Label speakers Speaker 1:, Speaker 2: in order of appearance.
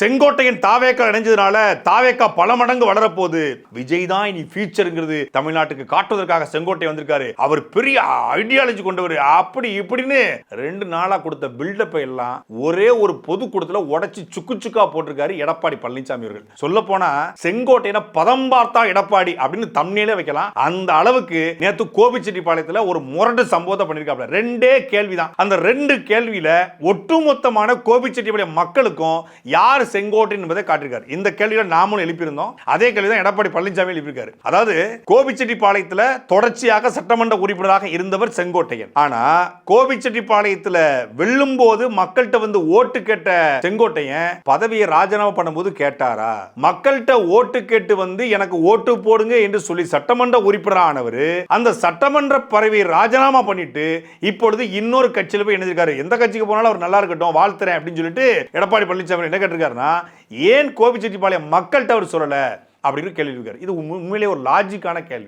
Speaker 1: செங்கோட்டையின் தாவேக்கா இணைஞ்சதுனால தாவேக்கா பல மடங்கு வளரப்போகுது. விஜய் தான் இனி ஃபியூச்சருங்கிறது தமிழ்நாட்டுக்கு காட்டுவதற்காக செங்கோட்டை வந்திருக்காரு. அவர் பெரிய ஐடியாலஜி கொண்டவர். அப்படி இப்படின்னு ரெண்டு நாளா கொடுத்த பில்டப்பை எல்லாம் ஒரே ஒரு பொதுக்கூட்டத்துல உடச்சி சுக்கு சுக்கா போட்டிருக்காரு எடப்பாடி பழனிசாமி அவர்கள். சொல்ல போனா செங்கோட்டையின பதம் பார்த்தா எடப்பாடி அப்படின்னு தம்னியிலே வைக்கலாம். அந்த அளவுக்கு நேத்து கோபிச்செட்டிப்பாளையத்தில் ஒரு முரட்டு சம்பவத்தை பண்ணியிருக்காப்ல ரெண்டே கேள்விதான். அந்த ரெண்டு கேள்வியில ஒட்டுமொத்தமான கோபிச்செட்டிப்பாளையம் மக்களுக்கும் யார் செங்கோட்டை என்பதை காட்டிருக்காரு இந்த கேள்வியில நாமளும் எழுப்பியிருந்தோம். அதே கேள்வி தான் எடப்பாடி பழனிசாமி எழுப்பியிருக்காரு. அதாவது கோபிச்செட்டிப்பாளையத்தில் தொடர்ச்சியாக சட்டமன்ற உறுப்பினராக இருந்தவர் செங்கோட்டையன். ஆனா கோபிச்செட்டிப்பாளையத்தில் வெல்லும் போது மக்கள்கிட்ட வந்து ஓட்டு கேட்ட செங்கோட்டையன் பதவியை ராஜினாமா பண்ணும்போது கேட்டாரா? மக்கள்கிட்ட ஓட்டு கேட்டு வந்து எனக்கு ஓட்டு போடுங்க என்று சொல்லி சட்டமன்ற உறுப்பினர் ஆனவர் அந்த சட்டமன்ற பதவியை ராஜினாமா பண்ணிட்டு இப்பொழுது இன்னொரு கட்சியில் போய் இணைஞ்சிருக்காரு. எந்த கட்சிக்கு போனாலும் அவர் நல்லா இருக்கட்டும் வாழ்த்துறேன் அப்படின்னு சொல்லிட்டு எடப்பாடி பழனிசாமி என்ன கேட்டிருக்காருன்னா ஏன் கோபிச்செட்டிப்பாளையம் மக்கள்கிட்ட அவர் சொல்லலை? அப்படின்னு கேள்வி இருக்கார் இது உண்மையிலே உண்மையிலேயே ஒரு லாஜிக்கான கேள்வி.